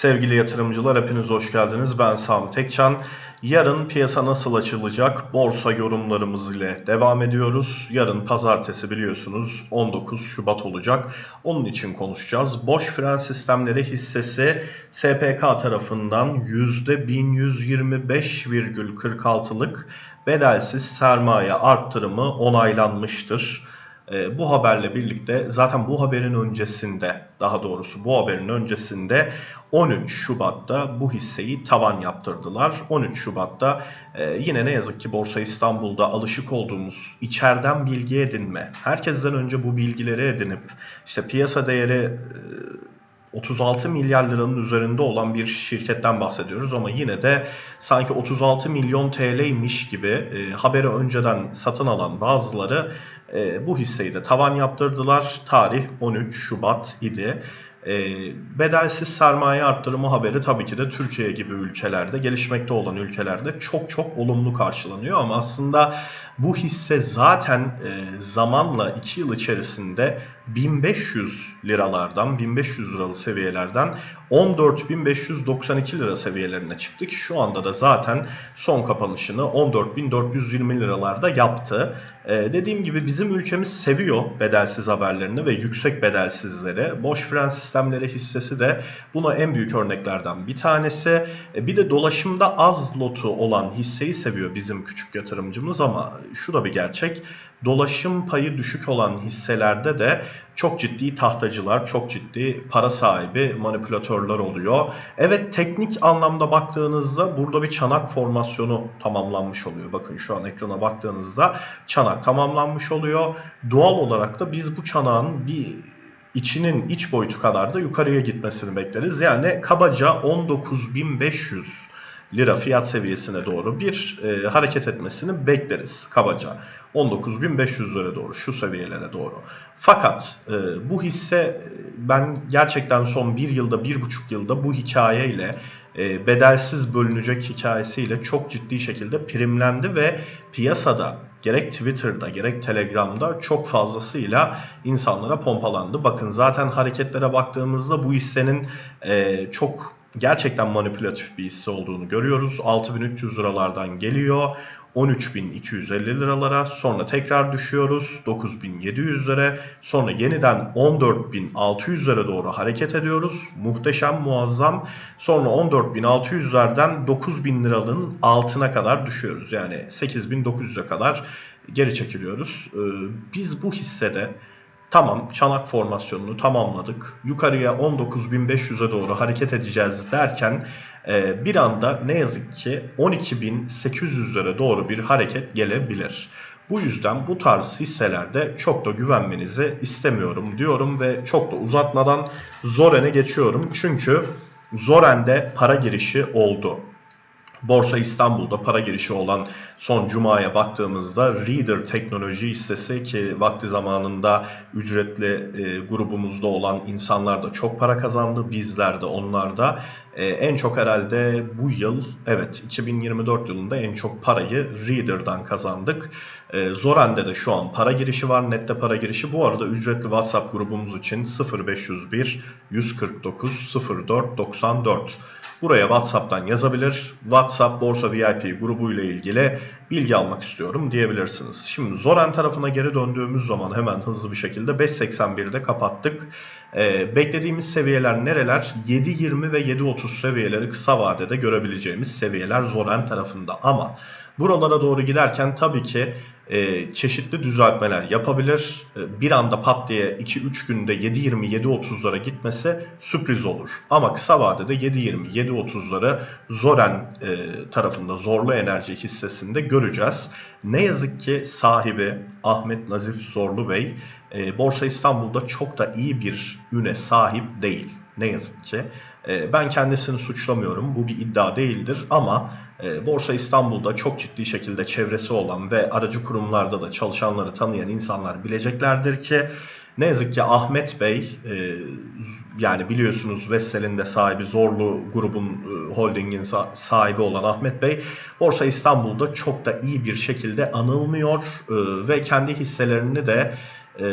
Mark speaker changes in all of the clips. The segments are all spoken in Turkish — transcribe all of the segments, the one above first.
Speaker 1: Sevgili yatırımcılar hepiniz hoş geldiniz. Ben Sami Tekcan. Yarın piyasa nasıl açılacak? Borsa yorumlarımız ile devam ediyoruz. Yarın pazartesi biliyorsunuz 19 Şubat olacak. Onun için konuşacağız. Boş fren sistemleri hissesi SPK tarafından %1125,46'lık bedelsiz sermaye arttırımı onaylanmıştır. E, bu haberle birlikte zaten bu haberin öncesinde daha doğrusu bu haberin öncesinde 13 Şubat'ta bu hisseyi tavan yaptırdılar. 13 Şubat'ta e, yine ne yazık ki Borsa İstanbul'da alışık olduğumuz içeriden bilgi edinme, herkesten önce bu bilgileri edinip işte piyasa değeri e, 36 milyar liranın üzerinde olan bir şirketten bahsediyoruz ama yine de sanki 36 milyon TL'ymiş gibi e, haberi önceden satın alan bazıları e, bu hisseyi de tavan yaptırdılar. Tarih 13 Şubat idi. E, bedelsiz sermaye arttırımı haberi tabii ki de Türkiye gibi ülkelerde, gelişmekte olan ülkelerde çok çok olumlu karşılanıyor. Ama aslında bu hisse zaten e, zamanla 2 yıl içerisinde 1500 liralardan, 1500 liralı seviyelerden 14.592 lira seviyelerine çıktık. Şu anda da zaten son kapanışını 14.420 liralarda yaptı. Ee, dediğim gibi bizim ülkemiz seviyor bedelsiz haberlerini ve yüksek bedelsizleri. Boş fren sistemleri hissesi de buna en büyük örneklerden bir tanesi. E, bir de dolaşımda az lotu olan hisseyi seviyor bizim küçük yatırımcımız ama şu da bir gerçek. Dolaşım payı düşük olan hisselerde de çok ciddi tahtacılar, çok ciddi para sahibi manipülatörler oluyor. Evet teknik anlamda baktığınızda burada bir çanak formasyonu tamamlanmış oluyor. Bakın şu an ekrana baktığınızda çanak tamamlanmış oluyor. Doğal olarak da biz bu çanağın bir içinin iç boyutu kadar da yukarıya gitmesini bekleriz. Yani kabaca 19.500 lira fiyat seviyesine doğru bir e, hareket etmesini bekleriz kabaca. 19.500 lira doğru şu seviyelere doğru. Fakat e, bu hisse e, ben gerçekten son bir yılda bir buçuk yılda bu hikayeyle e, bedelsiz bölünecek hikayesiyle çok ciddi şekilde primlendi ve piyasada gerek Twitter'da gerek Telegram'da çok fazlasıyla insanlara pompalandı. Bakın zaten hareketlere baktığımızda bu hissenin e, çok gerçekten manipülatif bir hisse olduğunu görüyoruz. 6300 liralardan geliyor. 13.250 liralara sonra tekrar düşüyoruz 9.700'lere sonra yeniden 14.600'lere doğru hareket ediyoruz muhteşem muazzam sonra 14.600'lerden 9.000 liranın altına kadar düşüyoruz yani 8.900'e kadar geri çekiliyoruz Ee, biz bu hissede Tamam çanak formasyonunu tamamladık. Yukarıya 19.500'e doğru hareket edeceğiz derken e, bir anda ne yazık ki 12.800'lere doğru bir hareket gelebilir. Bu yüzden bu tarz hisselerde çok da güvenmenizi istemiyorum diyorum ve çok da uzatmadan Zoren'e geçiyorum. Çünkü Zoren'de para girişi oldu. Borsa İstanbul'da para girişi olan son cumaya baktığımızda Reader teknoloji hissesi ki vakti zamanında ücretli e, grubumuzda olan insanlar da çok para kazandı. Bizler de onlar da e, en çok herhalde bu yıl evet 2024 yılında en çok parayı Reader'dan kazandık. E, Zoren'de de şu an para girişi var. Nette para girişi. Bu arada ücretli WhatsApp grubumuz için 0501 149 04 94 Buraya WhatsApp'tan yazabilir. WhatsApp Borsa VIP grubu ile ilgili bilgi almak istiyorum diyebilirsiniz. Şimdi Zoran tarafına geri döndüğümüz zaman hemen hızlı bir şekilde 5.81'de kapattık. Ee, beklediğimiz seviyeler nereler? 7.20 ve 7.30 seviyeleri kısa vadede görebileceğimiz seviyeler Zoran tarafında. Ama buralara doğru giderken tabii ki e, çeşitli düzeltmeler yapabilir. E, bir anda pat diye 2-3 günde 7.20-7.30'lara gitmesi sürpriz olur. Ama kısa vadede 7.20-7.30'ları Zoren e, tarafında Zorlu Enerji hissesinde göreceğiz. Ne yazık ki sahibi Ahmet Nazif Zorlu Bey e, Borsa İstanbul'da çok da iyi bir üne sahip değil. Ne yazık ki. E, ben kendisini suçlamıyorum. Bu bir iddia değildir ama e, Borsa İstanbul'da çok ciddi şekilde çevresi olan ve aracı kurumlarda da çalışanları tanıyan insanlar bileceklerdir ki ne yazık ki Ahmet Bey e, yani biliyorsunuz Vessel'in de sahibi Zorlu grubun e, holdingin sa- sahibi olan Ahmet Bey Borsa İstanbul'da çok da iyi bir şekilde anılmıyor e, ve kendi hisselerini de e,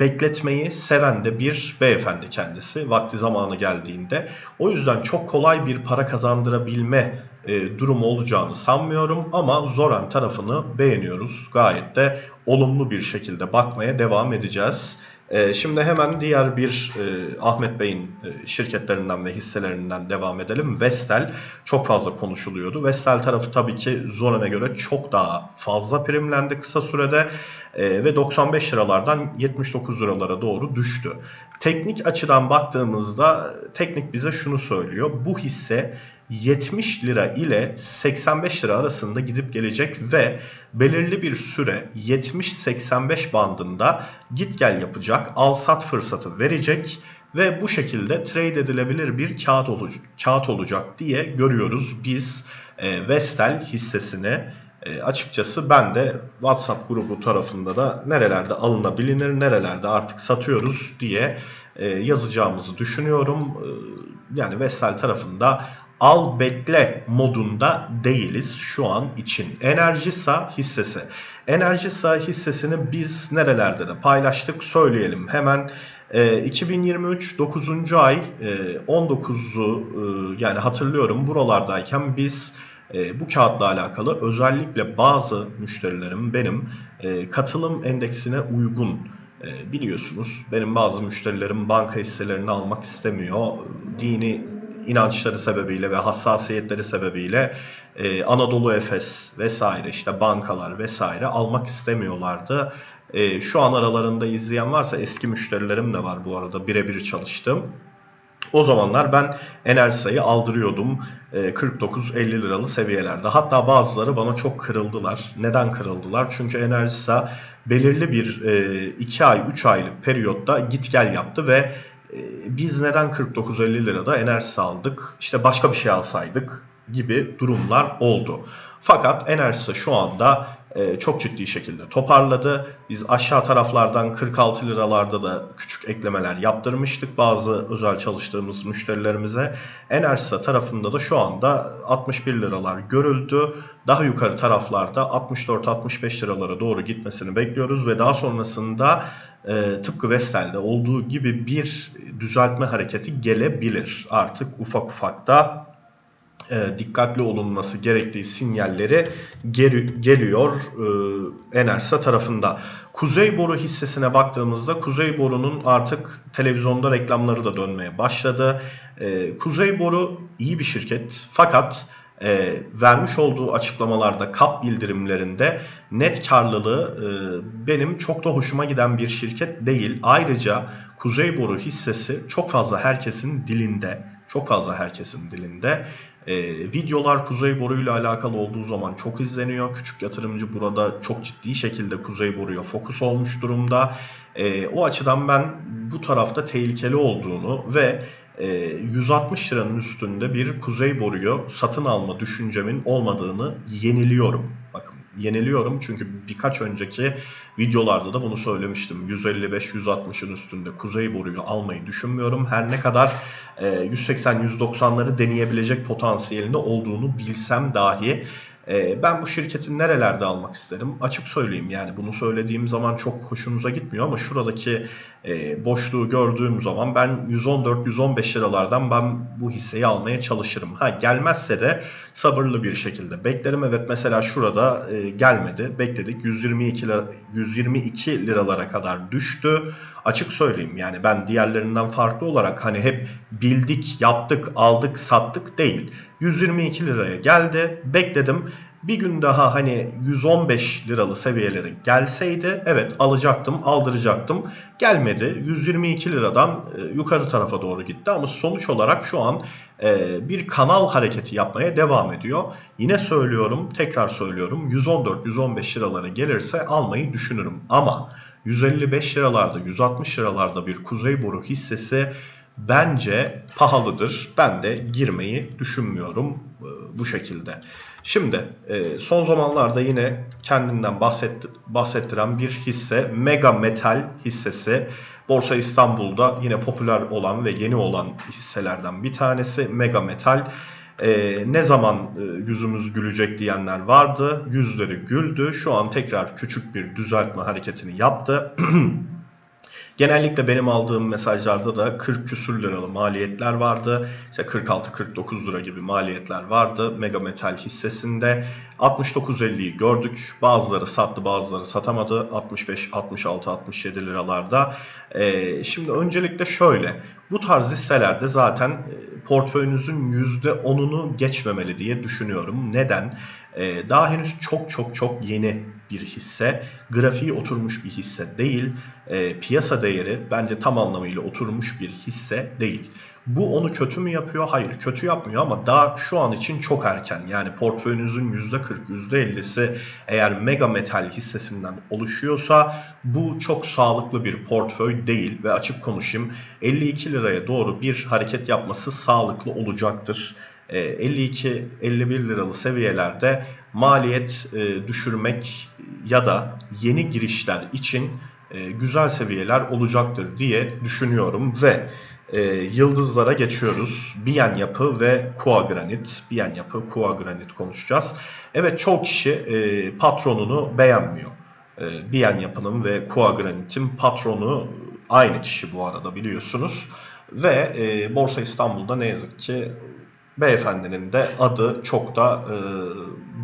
Speaker 1: bekletmeyi seven de bir beyefendi kendisi vakti zamanı geldiğinde. O yüzden çok kolay bir para kazandırabilme e, durumu olacağını sanmıyorum ama Zoran tarafını beğeniyoruz. Gayet de olumlu bir şekilde bakmaya devam edeceğiz. E, şimdi hemen diğer bir e, Ahmet Bey'in e, şirketlerinden ve hisselerinden devam edelim. Vestel çok fazla konuşuluyordu. Vestel tarafı tabii ki Zoran'a göre çok daha fazla primlendi kısa sürede e, ve 95 liralardan 79 liralara doğru düştü. Teknik açıdan baktığımızda teknik bize şunu söylüyor. Bu hisse 70 lira ile 85 lira arasında gidip gelecek ve belirli bir süre 70-85 bandında git gel yapacak, al sat fırsatı verecek ve bu şekilde trade edilebilir bir kağıt, olacak, kağıt olacak diye görüyoruz biz e, Vestel hissesini. E, açıkçası ben de WhatsApp grubu tarafında da nerelerde alınabilir, nerelerde artık satıyoruz diye e, yazacağımızı düşünüyorum. E, yani Vestel tarafında al bekle modunda değiliz şu an için. Enerjisa hissesi. Enerjisa hissesini biz nerelerde de paylaştık söyleyelim. Hemen e, 2023 9. ay e, 19'u e, yani hatırlıyorum buralardayken biz e, bu kağıtla alakalı özellikle bazı müşterilerim benim e, katılım endeksine uygun e, biliyorsunuz benim bazı müşterilerim banka hisselerini almak istemiyor. Dini inançları sebebiyle ve hassasiyetleri sebebiyle e, Anadolu Efes vesaire işte bankalar vesaire almak istemiyorlardı. Şu an aralarında izleyen varsa eski müşterilerim de var bu arada birebir çalıştım. O zamanlar ben Enerjisa'yı aldırıyordum e, 49-50 liralı seviyelerde. Hatta bazıları bana çok kırıldılar. Neden kırıldılar? Çünkü Enerjisa belirli bir 2 ay 3 aylık periyotta git gel yaptı ve e, biz neden 49-50 lirada Enerjisa aldık? İşte başka bir şey alsaydık gibi durumlar oldu. Fakat Enerjisa şu anda e, çok ciddi şekilde toparladı. Biz aşağı taraflardan 46 liralarda da küçük eklemeler yaptırmıştık bazı özel çalıştığımız müşterilerimize. Enerjisa tarafında da şu anda 61 liralar görüldü. Daha yukarı taraflarda 64-65 liralara doğru gitmesini bekliyoruz ve daha sonrasında e, tıpkı Vestel'de olduğu gibi bir düzeltme hareketi gelebilir. Artık ufak ufak da e, dikkatli olunması gerektiği sinyalleri geri, geliyor e, Enerjisa tarafında. Kuzey Boru hissesine baktığımızda Kuzey Boru'nun artık televizyonda reklamları da dönmeye başladı. E, Kuzey Boru iyi bir şirket fakat e, vermiş olduğu açıklamalarda kap bildirimlerinde net karlılığı e, benim çok da hoşuma giden bir şirket değil. Ayrıca Kuzey Boru hissesi çok fazla herkesin dilinde, çok fazla herkesin dilinde. E, videolar Kuzey Boru ile alakalı olduğu zaman çok izleniyor. Küçük yatırımcı burada çok ciddi şekilde Kuzey Boru'ya fokus olmuş durumda. E, o açıdan ben bu tarafta tehlikeli olduğunu ve 160 e, liranın üstünde bir kuzey boruyu satın alma düşüncemin olmadığını yeniliyorum. Yeniliyorum çünkü birkaç önceki videolarda da bunu söylemiştim. 155-160'ın üstünde kuzey boruyu almayı düşünmüyorum. Her ne kadar 180-190'ları e, deneyebilecek potansiyelinde olduğunu bilsem dahi e, ben bu şirketin nerelerde almak isterim? Açık söyleyeyim yani bunu söylediğim zaman çok hoşunuza gitmiyor ama şuradaki e, boşluğu gördüğüm zaman ben 114-115 liralardan ben bu hisseyi almaya çalışırım. Ha gelmezse de sabırlı bir şekilde beklerim. Evet mesela şurada e, gelmedi. Bekledik 122 lira, 122 liralara kadar düştü. Açık söyleyeyim yani ben diğerlerinden farklı olarak hani hep bildik, yaptık, aldık, sattık değil. 122 liraya geldi. Bekledim. Bir gün daha hani 115 liralı seviyelere gelseydi evet alacaktım, aldıracaktım. Gelmedi. 122 liradan e, yukarı tarafa doğru gitti ama sonuç olarak şu an e, bir kanal hareketi yapmaya devam ediyor. Yine söylüyorum, tekrar söylüyorum. 114-115 liralara gelirse almayı düşünürüm ama 155 liralarda, 160 liralarda bir Kuzey Boru hissesi bence pahalıdır. Ben de girmeyi düşünmüyorum e, bu şekilde. Şimdi e, son zamanlarda yine kendinden bahsetti, bahsettiren bir hisse Mega Metal hissesi. Borsa İstanbul'da yine popüler olan ve yeni olan hisselerden bir tanesi Mega Metal. e, ne zaman e, yüzümüz gülecek diyenler vardı. Yüzleri güldü. Şu an tekrar küçük bir düzeltme hareketini yaptı. Genellikle benim aldığım mesajlarda da 40 küsür liralı maliyetler vardı. İşte 46-49 lira gibi maliyetler vardı Mega Metal hissesinde. 69.50'yi gördük. Bazıları sattı bazıları satamadı. 65, 66, 67 liralarda. Ee, şimdi öncelikle şöyle. Bu tarz hisselerde zaten e, portföyünüzün %10'unu geçmemeli diye düşünüyorum. Neden? Ee, daha henüz çok çok çok yeni bir hisse. Grafiği oturmuş bir hisse değil. Ee, piyasa değeri bence tam anlamıyla oturmuş bir hisse değil. Bu onu kötü mü yapıyor? Hayır kötü yapmıyor ama daha şu an için çok erken. Yani portföyünüzün %40, %50'si eğer mega metal hissesinden oluşuyorsa bu çok sağlıklı bir portföy değil ve açık konuşayım 52 liraya doğru bir hareket yapması sağlıklı olacaktır. 52-51 liralı seviyelerde maliyet e, düşürmek ya da yeni girişler için e, güzel seviyeler olacaktır diye düşünüyorum ve e, yıldızlara geçiyoruz. Biyen yapı ve Kua Granit. Biyen yapı, Kua Granit konuşacağız. Evet çoğu kişi e, patronunu beğenmiyor. E, Biyen yapının ve Kua Granit'in patronu aynı kişi bu arada biliyorsunuz. Ve e, Borsa İstanbul'da ne yazık ki beyefendinin de adı çok da e,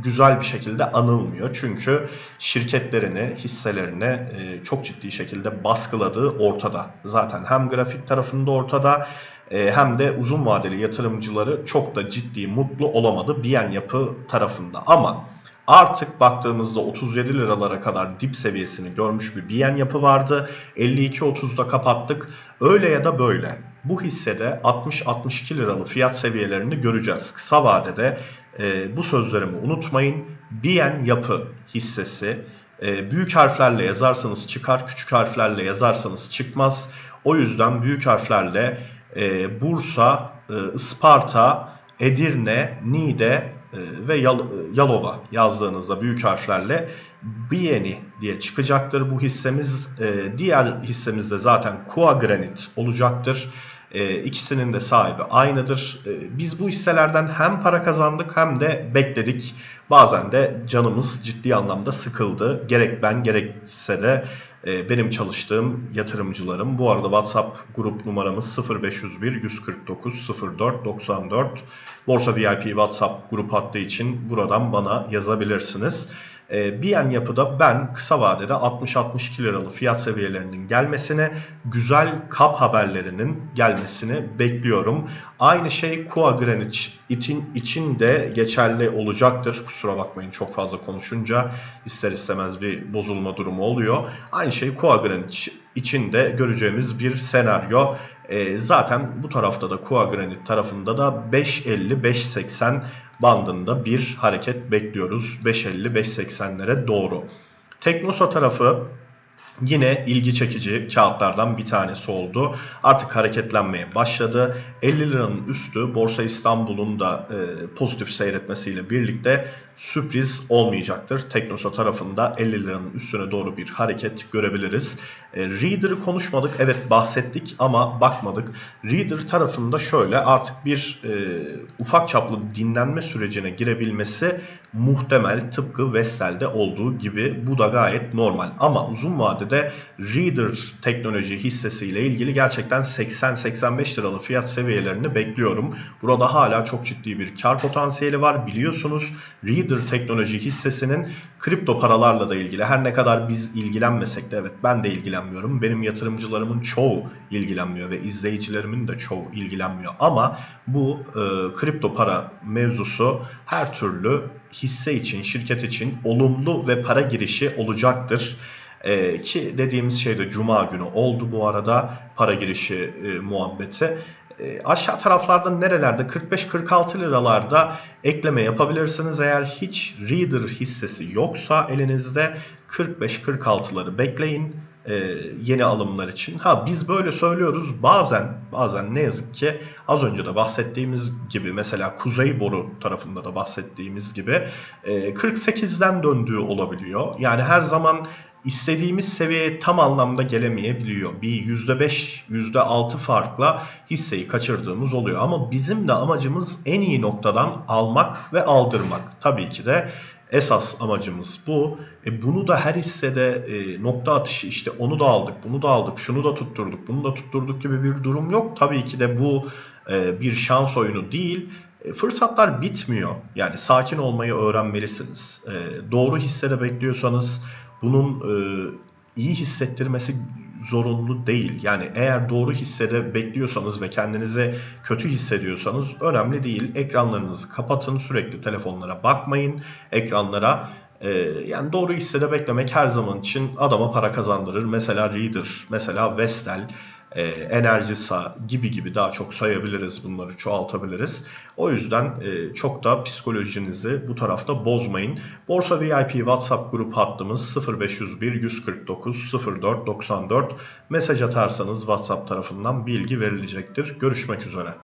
Speaker 1: güzel bir şekilde anılmıyor. Çünkü şirketlerini, hisselerini e, çok ciddi şekilde baskıladığı ortada. Zaten hem grafik tarafında ortada e, hem de uzun vadeli yatırımcıları çok da ciddi mutlu olamadı Biyen Yapı tarafında. Ama Artık baktığımızda 37 liralara kadar dip seviyesini görmüş bir Biyen yapı vardı. 52.30'da kapattık. Öyle ya da böyle bu hissede 60-62 liralı fiyat seviyelerini göreceğiz. Kısa vadede e, bu sözlerimi unutmayın. Biyen yapı hissesi e, büyük harflerle yazarsanız çıkar, küçük harflerle yazarsanız çıkmaz. O yüzden büyük harflerle e, Bursa, e, Isparta, Edirne, Niğde ve Yal Yalova yazdığınızda büyük harflerle Bieni diye çıkacaktır bu hissemiz. E, diğer hissemiz de zaten Kua Granit olacaktır. E, ikisinin de sahibi aynıdır. E, biz bu hisselerden hem para kazandık hem de bekledik. Bazen de canımız ciddi anlamda sıkıldı. Gerek ben gerekse de e, benim çalıştığım yatırımcılarım. Bu arada WhatsApp grup numaramız 0501 149 04 94. Borsa VIP WhatsApp grup hattı için buradan bana yazabilirsiniz. E, Biyen yapıda ben kısa vadede 60-62 liralı fiyat seviyelerinin gelmesini, güzel kap haberlerinin gelmesini bekliyorum. Aynı şey Kua Greenwich için, için de geçerli olacaktır. Kusura bakmayın çok fazla konuşunca ister istemez bir bozulma durumu oluyor. Aynı şey Kua Greenwich için de göreceğimiz bir senaryo. E, zaten bu tarafta da Kua Granit tarafında da 5.50-5.80 bandında bir hareket bekliyoruz. 5.50-5.80'lere doğru. Teknosa tarafı Yine ilgi çekici kağıtlardan bir tanesi oldu. Artık hareketlenmeye başladı. 50 liranın üstü Borsa İstanbul'un da e, pozitif seyretmesiyle birlikte sürpriz olmayacaktır. Teknosa tarafında 50 liranın üstüne doğru bir hareket görebiliriz. E, Reader'ı konuşmadık. Evet bahsettik ama bakmadık. Reader tarafında şöyle artık bir e, ufak çaplı dinlenme sürecine girebilmesi muhtemel tıpkı Vestel'de olduğu gibi bu da gayet normal. Ama uzun vadede Reader teknoloji hissesiyle ilgili gerçekten 80-85 liralı fiyat seviyelerini bekliyorum. Burada hala çok ciddi bir kar potansiyeli var. Biliyorsunuz Reader teknoloji hissesinin kripto paralarla da ilgili her ne kadar biz ilgilenmesek de evet ben de ilgilenmiyorum. Benim yatırımcılarımın çoğu ilgilenmiyor ve izleyicilerimin de çoğu ilgilenmiyor. Ama bu e, kripto para mevzusu her türlü hisse için, şirket için olumlu ve para girişi olacaktır. Ee, ki dediğimiz şey de Cuma günü oldu bu arada para girişi e, muhabbeti. E, aşağı taraflarda nerelerde 45-46 liralarda ekleme yapabilirsiniz. Eğer hiç Reader hissesi yoksa elinizde 45-46'ları bekleyin e, yeni alımlar için. Ha biz böyle söylüyoruz bazen bazen ne yazık ki az önce de bahsettiğimiz gibi mesela Kuzey Boru tarafında da bahsettiğimiz gibi e, 48'den döndüğü olabiliyor. Yani her zaman istediğimiz seviyeye tam anlamda gelemeyebiliyor. Bir %5, %6 farkla hisseyi kaçırdığımız oluyor. Ama bizim de amacımız en iyi noktadan almak ve aldırmak. Tabii ki de esas amacımız bu. E bunu da her hissede e, nokta atışı işte onu da aldık, bunu da aldık, şunu da tutturduk, bunu da tutturduk gibi bir durum yok. Tabii ki de bu e, bir şans oyunu değil. E, Fırsatlar bitmiyor. Yani sakin olmayı öğrenmelisiniz. E, doğru hissede bekliyorsanız bunun e, iyi hissettirmesi zorunlu değil. Yani eğer doğru hissede bekliyorsanız ve kendinizi kötü hissediyorsanız önemli değil. Ekranlarınızı kapatın, sürekli telefonlara bakmayın. Ekranlara e, yani doğru hissede beklemek her zaman için adama para kazandırır. Mesela Reader, mesela Vestel, e, Enerjisa gibi gibi daha çok sayabiliriz bunları çoğaltabiliriz. O yüzden e, çok da psikolojinizi bu tarafta bozmayın. Borsa VIP WhatsApp grup hattımız 0501 149 04 94. Mesaj atarsanız WhatsApp tarafından bilgi verilecektir. Görüşmek üzere.